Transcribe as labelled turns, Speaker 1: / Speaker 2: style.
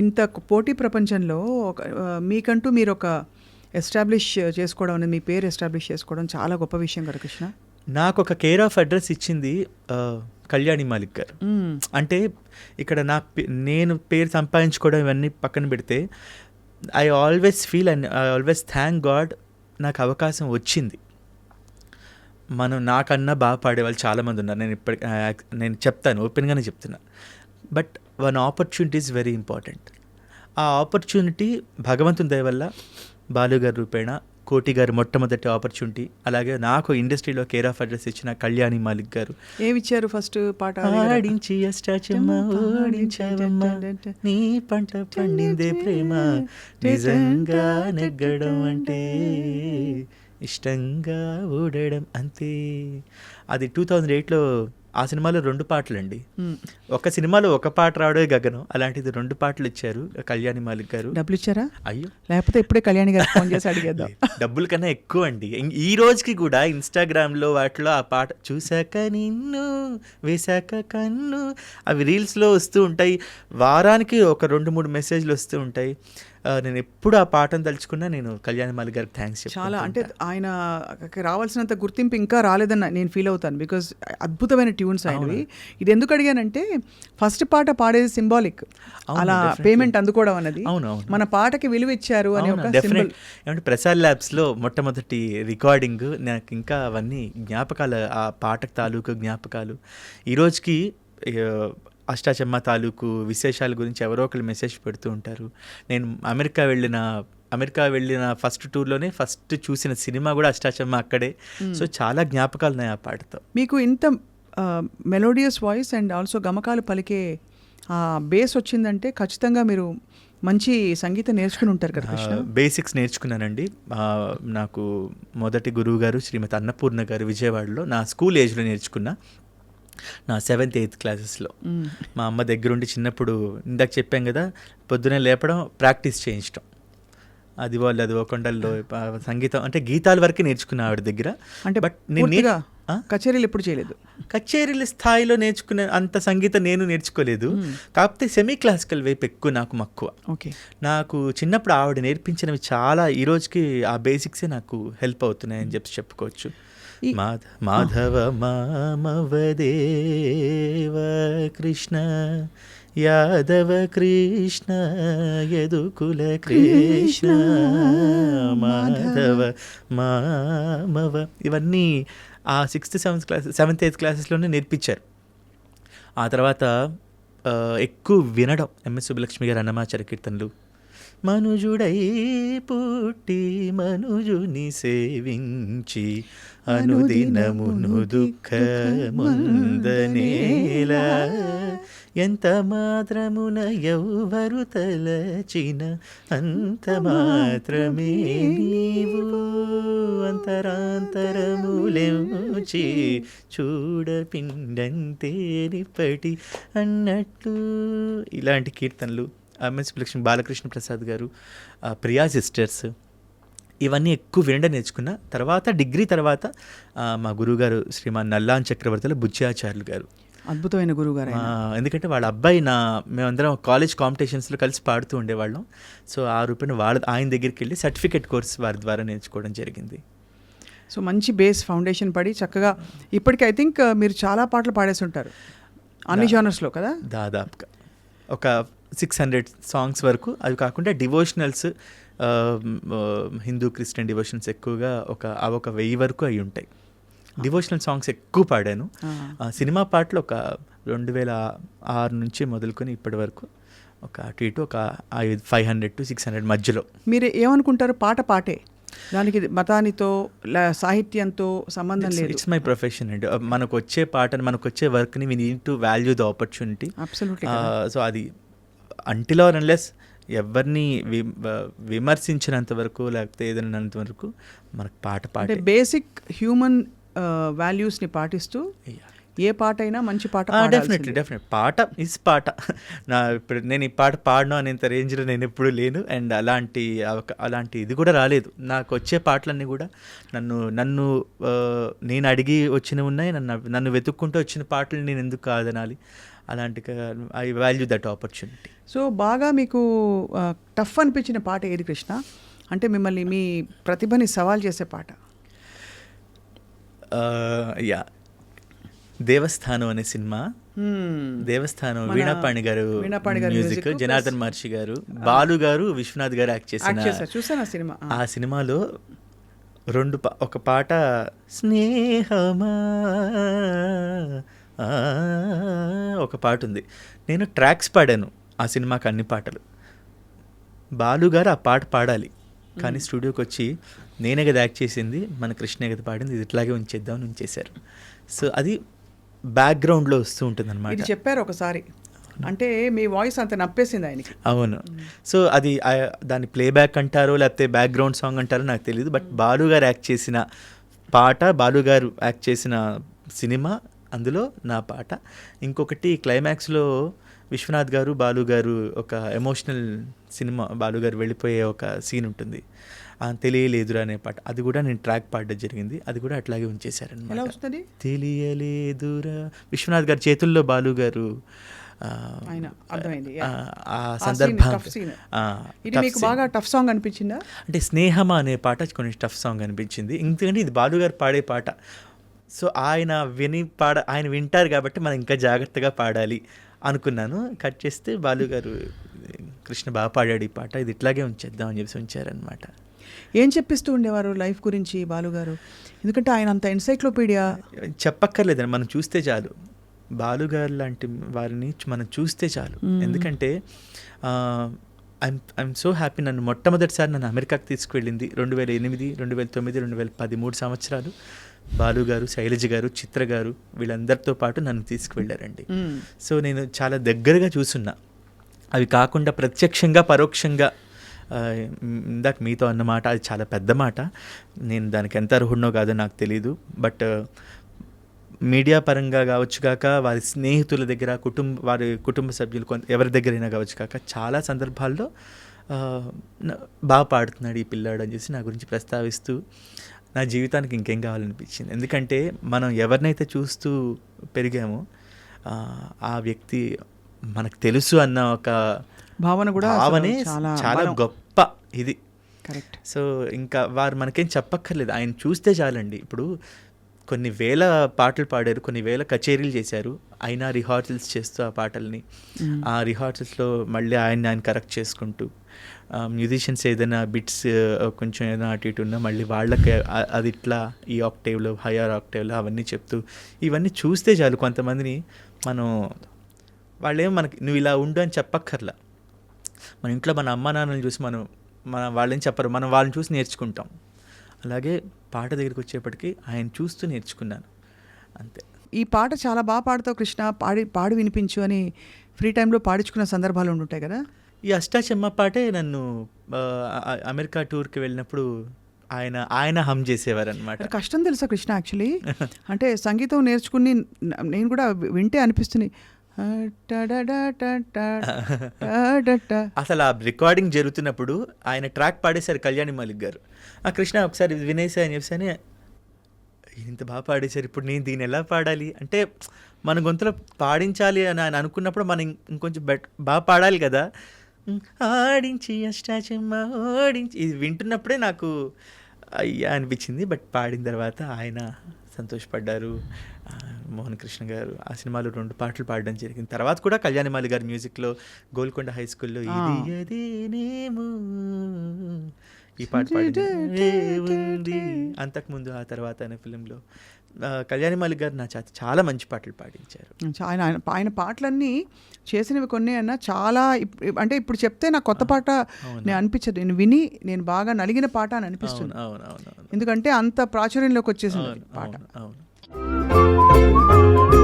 Speaker 1: ఇంత పోటీ ప్రపంచంలో ఒక మీకంటూ మీరు ఒక ఎస్టాబ్లిష్ చేసుకోవడం అనేది మీ పేరు ఎస్టాబ్లిష్ చేసుకోవడం చాలా గొప్ప విషయం కదా కృష్ణ?
Speaker 2: నాకు ఒక కేర్ ఆఫ్ అడ్రస్ ఇచ్చింది కళ్యాణి మాలిక్ గారు. అంటే ఇక్కడ నా నేను పేరు సంపాదించుకోవడం ఇవన్నీ పక్కన పెడితే I always feel and I always thank God నాకు అవకాశం వచ్చింది. మనం నాకన్నా బాగా పాడేవాళ్ళు చాలామంది ఉన్నారు. నేను ఇప్పటి నేను చెప్తాను ఓపెన్గానే చెప్తున్నా. But one opportunity is very important. ఆ ఆపర్చునిటీ భగవంతుని దయ వల్ల బాలుగారి రూపేణ కోటి గారి మొట్టమొదటి ఆపర్చునిటీ అలాగే నాకు ఇండస్ట్రీలో కేర్ ఆఫ్ అడ్రస్ ఇచ్చిన కళ్యాణి మాలిక్ గారు.
Speaker 1: ఏమిచ్చారు ఫస్ట్ పాట?
Speaker 2: ఆడించి నీ పంట పండిందే ప్రేమ నిజంగా నెగ్గడం అంటే ఇష్టంగా ఓడడం అంతే. అది టూ థౌజండ్ ఎయిట్లో ఆ సినిమాలో రెండు పాటలండి.
Speaker 1: మ్మ్.
Speaker 2: ఒక సినిమాలో ఒక పాట రావడే గగనం. అలాంటిది రెండు పాటలు ఇచ్చారు కళ్యాణి మాలిక్ గారు.
Speaker 1: డబ్బులు ఇచ్చారా?
Speaker 2: అయ్యో.
Speaker 1: లేకపోతే ఇప్పుడే కళ్యాణి గారు ఫోన్ చేసి అడిగేద్దాం.
Speaker 2: డబ్బుల కన్నా ఎక్కువ అండి. ఈ రోజుకి కూడా ఇన్స్టాగ్రామ్లో వాటిలో ఆ పాట చూశాక నిన్ను వేశాక కన్ను. అవి రీల్స్లో వస్తూ ఉంటాయి. వారానికి ఒక రెండు మూడు మెసేజ్లు వస్తూ ఉంటాయి. నేను ఎప్పుడు ఆ పాటను తలుచుకున్నా నేను కళ్యాణ్ మాలి గారికి థ్యాంక్స్
Speaker 1: చాలా అంటే ఆయన రావాల్సినంత గుర్తింపు ఇంకా రాలేదని నేను ఫీల్ అవుతాను బికాజ్ అద్భుతమైన ట్యూన్స్ ఆయనవి. ఇది ఎందుకు అడిగానంటే ఫస్ట్ పాట పాడేది సింబాలిక్ అలా. పేమెంట్ అందుకోవడం అనేది. మన పాటకి విలువ ఇచ్చారు అనే ఒక
Speaker 2: ఏమంటే ప్రసాద్ ల్యాబ్స్లో మొట్టమొదటి రికార్డింగ్ నాకు ఇంకా అవన్నీ జ్ఞాపకాలు ఆ పాటకు తాలూకు జ్ఞాపకాలు. ఈ రోజుకి అష్టాచమ్మ తాలూకు విశేషాల గురించి ఎవరో ఒకరు మెసేజ్ పెడుతూ ఉంటారు. నేను అమెరికా వెళ్ళిన అమెరికా వెళ్ళిన ఫస్ట్ టూర్లోనే ఫస్ట్ చూసిన సినిమా కూడా అష్టాచమ్మ అక్కడే. సో చాలా జ్ఞాపకాలు ఉన్నాయి ఆ పాటతో.
Speaker 1: మీకు ఇంత మెలోడియస్ వాయిస్ అండ్ ఆల్సో గమకాలు పలికే ఆ బేస్ వచ్చిందంటే ఖచ్చితంగా మీరు మంచి సంగీతం నేర్చుకుని ఉంటారు కదా కృష్ణ?
Speaker 2: బేసిక్స్ నేర్చుకున్నానండి. నాకు మొదటి గురువు గారు శ్రీమతి అన్నపూర్ణ గారు విజయవాడలో నా స్కూల్ ఏజ్లో నేర్చుకున్నా నా సెవెంత్ ఎయిత్ క్లాసెస్లో. మా అమ్మ దగ్గరుండి చిన్నప్పుడు ఇందాక చెప్పాం కదా పొద్దునే లేపడం ప్రాక్టీస్ చేయించడం. అది వాళ్ళు అది కొండల్లో సంగీతం అంటే గీతాల వరకే నేర్చుకున్నా ఆవిడ దగ్గర.
Speaker 1: అంటే
Speaker 2: బట్ నేను?
Speaker 1: కచేరీలు ఎప్పుడు చేయలేదు.
Speaker 2: కచేరీల స్థాయిలో నేర్చుకునే అంత సంగీతం నేను నేర్చుకోలేదు. కాకపోతే సెమీ క్లాసికల్ వైపు ఎక్కువ నాకు మక్కువ.
Speaker 1: ఓకే.
Speaker 2: నాకు చిన్నప్పుడు ఆవిడ నేర్పించినవి చాలా ఈ రోజుకి ఆ బేసిక్సే నాకు హెల్ప్ అవుతున్నాయని చెప్పి చెప్పుకోవచ్చు. మాధవ మామవదేవ కృష్ణ యాదవ కృష్ణ యదుకుల కృష్ణ మాధవ మామవ. ఇవన్నీ ఆ sixth seventh class seventh eighth క్లాసెస్లోనే నేర్పించారు. ఆ తర్వాత ఎక్కువ వినడం ఎంఎస్ సుబ్బలక్ష్మి గారి అన్నమాచార కీర్తనలు మనుజుడై పుట్టి మనుజుని సేవించి అనుదినమును దుఃఖముందనేలా ఎంత మాత్రమున ఎవ్వరు తలచిన అంత మాత్రమే నీవు అంతరాంతరములెంచి చూడపిండంతేనిప్పటి అన్నట్టు ఇలాంటి కీర్తనలు ఎంఎస్ లక్ష్మి బాలకృష్ణ ప్రసాద్ గారు ప్రియా సిస్టర్స్ ఇవన్నీ ఎక్కువ వినడం నేర్చుకున్న తర్వాత డిగ్రీ తర్వాత మా గురువుగారు శ్రీమాన్ నల్లాన్ చక్రవర్తుల బుజ్జాచార్యులు గారు.
Speaker 1: అద్భుతమైన గురువు గారు
Speaker 2: ఆ, ఎందుకంటే వాళ్ళ అబ్బాయి నా మేమందరం కాలేజ్ కాంపిటీషన్స్లో కలిసి పాడుతూ ఉండేవాళ్ళం. సో ఆ రూపాయన వాళ్ళ ఆయన దగ్గరికి వెళ్ళి సర్టిఫికేట్ కోర్స్ వారి ద్వారా నేర్చుకోవడం జరిగింది.
Speaker 1: సో మంచి బేస్ ఫౌండేషన్ పడి చక్కగా ఇప్పటికి ఐ థింక్ మీరు చాలా పాటలు పాడేసి ఉంటారు అన్ని జానర్స్లో కదా?
Speaker 2: దాదాపుగా. ఒక సిక్స్ హండ్రెడ్ సాంగ్స్ వరకు. అవి కాకుండా డివోషనల్స్ హిందూ క్రిస్టియన్ డివోషన్స్ ఎక్కువగా ఒక అవి ఒక వెయ్యి వరకు అయి ఉంటాయి. డివోషనల్ సాంగ్స్ ఎక్కువ పాడాను. సినిమా పాటలు ఒక రెండు వేల ఆరు నుంచి మొదలుకొని ఇప్పటి వరకు ఒక అటు ఇటు ఒక ఐదు five hundred to six hundred మధ్యలో.
Speaker 1: మీరు ఏమనుకుంటారు? పాట పాటే. దానికి మతానితో లా- సాహిత్యంతో సంబంధం లేదు.
Speaker 2: ఇట్స్ మై ప్రొఫెషన్ అండి. మనకు వచ్చే పాటని మనకు వచ్చే వర్క్ని we need to value the opportunity so అది అంటిలో అన్లెస్ ఎవరిని విమర్శించినంత వరకు లేకపోతే ఏదైనంత వరకు మనకు పాట పాటే.
Speaker 1: బేసిక్ హ్యూమన్ వాల్యూస్ని పాటిస్తూ ఏ పాట అయినా మంచి పాట
Speaker 2: డెఫినెట్లీ. డెఫినెట్ పాట ఇస్ పాట. నా ఇప్పుడు నేను ఈ పాట పాడను అనేంత రేంజ్లో నేను ఎప్పుడూ లేను. అండ్ అలాంటి అలాంటి ఇది కూడా రాలేదు. నాకు వచ్చే పాటలన్నీ కూడా నన్ను నన్ను నేను అడిగి వచ్చినవి ఉన్నాయి. నన్ను నన్ను వెతుక్కుంటూ వచ్చిన పాటలు నేను ఎందుకు కాదనాలి? అలాంటి I value that opportunity.
Speaker 1: So బాగా మీకు టఫ్ అనిపించిన పాట ఏది కృష్ణ? అంటే మిమ్మల్ని మీ ప్రతిభని సవాల్ చేసే పాట.
Speaker 2: యా. దేవస్థానం అనే సినిమా. దేవస్థానం వీణాపాణి గారు మ్యూజిక్ జనార్దన్ మహర్షి గారు బాలు గారు విశ్వనాథ్ గారు యాక్ట్ చేసిన
Speaker 1: చూసాను ఆ సినిమా.
Speaker 2: ఆ. సినిమాలో రెండు పా- ఒక పాట స్నేహమా ఒక పాట ఉంది. నేను ట్రాక్స్ పాడాను ఆ సినిమాకి అన్ని పాటలు. బాలు గారు ఆ పాట పాడాలి. కానీ స్టూడియోకి వచ్చి నేనే కదా యాక్ట్ చేసింది మన కృష్ణ కదా పాడింది ఇది ఇట్లాగే ఉంచేద్దామని ఉంచేశారు. సో అది బ్యాక్గ్రౌండ్లో వస్తూ ఉంటుంది
Speaker 1: ఇది చెప్పారు ఒకసారి. అంటే మీ వాయిస్ అంత నప్పేసింది ఆయనకి.
Speaker 2: అవును. సో అది ఆ, దాన్ని ప్లేబ్యాక్ అంటారో లేకపోతే బ్యాక్గ్రౌండ్ సాంగ్ అంటారో నాకు తెలియదు బట్ బాలు గారు యాక్ట్ చేసిన పాట బాలు గారు యాక్ట్ చేసిన సినిమా అందులో నా పాట. ఇంకొకటి క్లైమాక్స్లో విశ్వనాథ్ గారు బాలు గారు ఒక ఎమోషనల్ సినిమా బాలు గారు వెళ్ళిపోయే ఒక సీన్ ఉంటుంది. తెలియలేదురా అనే పాట. అది కూడా నేను ట్రాక్ పాడడం జరిగింది. అది కూడా అట్లాగే ఉంచేశారనమాట తెలియలేదురా. విశ్వనాథ్ గారి చేతుల్లో బాలు గారు ఆ, సందర్భం.
Speaker 1: మీకు. బాగా టఫ్ సాంగ్ అనిపించిందా?
Speaker 2: అంటే స్నేహమా అనే పాట కొంచెం టఫ్ సాంగ్ అనిపించింది. ఎందుకంటే ఇది బాలు గారు పాడే పాట. సో ఆయన విని పాడ ఆయన వింటారు కాబట్టి మనం ఇంకా జాగ్రత్తగా పాడాలి. అనుకున్నాను. కట్ చేస్తే బాలు గారు కృష్ణ బాగా పాడాడు ఈ పాట. ఇది ఇట్లాగే ఉంచేద్దాం అని చెప్పేసి ఉంచారనమాట
Speaker 1: ఏం చెప్పిస్తూ ఉండేవారు లైఫ్ గురించి బాలుగారు ఎందుకంటే ఆయన అంత ఎన్సైక్లోపీడియా.
Speaker 2: చెప్పక్కర్లేదండి మనం చూస్తే చాలు. బాలుగారు లాంటి వారిని మనం చూస్తే చాలు. ఎందుకంటే ఐమ్ ఐఎమ్ సో హ్యాపీ నన్ను మొట్టమొదటిసారి నన్ను అమెరికాకి తీసుకువెళ్ళింది. రెండు వేల ఎనిమిది రెండు వేల తొమ్మిది రెండు వేల పది మూడు సంవత్సరాలు. బాలు గారు శైలజ గారు చిత్ర గారు వీళ్ళందరితో పాటు నన్ను తీసుకువెళ్ళారండి. సో నేను చాలా దగ్గరగా చూసున్నా. అవి కాకుండా ప్రత్యక్షంగా పరోక్షంగా ఇందాక మీతో అన్న మాట అది చాలా పెద్ద మాట. నేను దానికి ఎంత అర్హుడినో కాదో నాకు తెలియదు బట్ మీడియా పరంగా కావచ్చు కాక వారి స్నేహితుల దగ్గర కుటుంబ వారి కుటుంబ సభ్యులు కొంత ఎవరి దగ్గరైనా కావచ్చు కాక చాలా సందర్భాల్లో బాగా పాడుతున్నాడు ఈ పిల్లాడు అని చెప్పి నా గురించి ప్రస్తావిస్తూ నా జీవితానికి ఇంకేం కావాలనిపించింది? ఎందుకంటే మనం ఎవరినైతే చూస్తూ పెరిగామో ఆ, వ్యక్తి మనకు తెలుసు అన్న ఒక
Speaker 1: భావన కూడా
Speaker 2: భావనే
Speaker 1: చాలా.
Speaker 2: గొప్ప ఇది.
Speaker 1: కరెక్ట్.
Speaker 2: సో ఇంకా వారు మనకేం చెప్పక్కర్లేదు. ఆయన చూస్తే చాలండి. ఇప్పుడు కొన్ని వేల పాటలు పాడారు కొన్ని వేల కచేరీలు చేశారు. అయినా రిహార్సల్స్ చేస్తూ ఆ పాటల్ని. ఆ రిహార్సల్స్లో మళ్ళీ ఆయన ఆయన కరెక్ట్ చేసుకుంటూ మ్యూజిషియన్స్ ఏదైనా బిట్స్ కొంచెం ఏదైనా అటు ఇటు ఉన్నా మళ్ళీ వాళ్ళకి అది ఇట్లా ఈ ఆక్టేవ్లో హయ్యర్ ఆక్టేవ్లో అవన్నీ చెప్తూ ఇవన్నీ చూస్తే చాలు కొంతమందిని మనం వాళ్ళేం మనకి నువ్వు ఇలా ఉండు అని చెప్పక్కర్లా. మన ఇంట్లో మన అమ్మ నాన్నని చూసి మనం మన వాళ్ళని చెప్పరు మనం వాళ్ళని చూసి నేర్చుకుంటాం. అలాగే పాట దగ్గరికి వచ్చేప్పటికి ఆయన చూస్తూ నేర్చుకున్నాను. అంతే.
Speaker 1: ఈ పాట చాలా బాగా పాడుతావు కృష్ణ. పాడి పాడి వినిపించు అని ఫ్రీ టైంలో పాడించుకున్న సందర్భాలు ఉండుంటాయి కదా?
Speaker 2: ఈ అష్టాచెమ్మ పాటే నన్ను అమెరికా టూర్కి వెళ్ళినప్పుడు ఆయన ఆయన హమ్ చేసేవారు అనమాట
Speaker 1: కష్టం తెలుసా కృష్ణ యాక్చువల్లీ? అంటే సంగీతం నేర్చుకుని నేను కూడా వింటే అనిపిస్తుంది.
Speaker 2: అసలు ఆ రికార్డింగ్ జరుగుతున్నప్పుడు ఆయన ట్రాక్ పాడేశారు కళ్యాణి మాలిక్ గారు. ఆ కృష్ణ ఒకసారి వినేసా అని చెప్పి ఇంత బాగా పాడేశారు ఇప్పుడు నేను దీన్ని ఎలా పాడాలి? అంటే మన గొంతులో పాడించాలి అని ఆయన అనుకున్నప్పుడు మనం ఇంకొంచెం బెట్ బాగా పాడాలి కదా. ఆడించి అష్టాచెమ్మ ఓడించి ఇది వింటున్నప్పుడే నాకు అయ్యా అనిపించింది. బట్ పాడిన తర్వాత ఆయన సంతోషపడ్డారు. మోహన్ కృష్ణ గారు ఆ సినిమాలో రెండు పాటలు పాడడం జరిగింది. తర్వాత కూడా కళ్యాణి మాలి గారి మ్యూజిక్లో గోల్కొండ హై స్కూల్లో. ఇది ఈ పాట పాడింది. అంతకుముందు ఆ తర్వాత అనే ఫిలింలో. కళ్యాణి మాలిక్ గారు నా చేత చాలా మంచి పాటలు పాడించారు.
Speaker 1: ఆయన ఆయన పాటలన్నీ చేసినవి కొన్ని అన్న చాలా అంటే ఇప్పుడు చెప్తే నాకు కొత్త పాట. నేను అనిపించదు. నేను విని నేను బాగా నలిగిన పాట అని అనిపిస్తుంది. ఎందుకంటే అంత ప్రాచుర్యంలోకి వచ్చేసింది పాట.
Speaker 2: అవును. Thank you.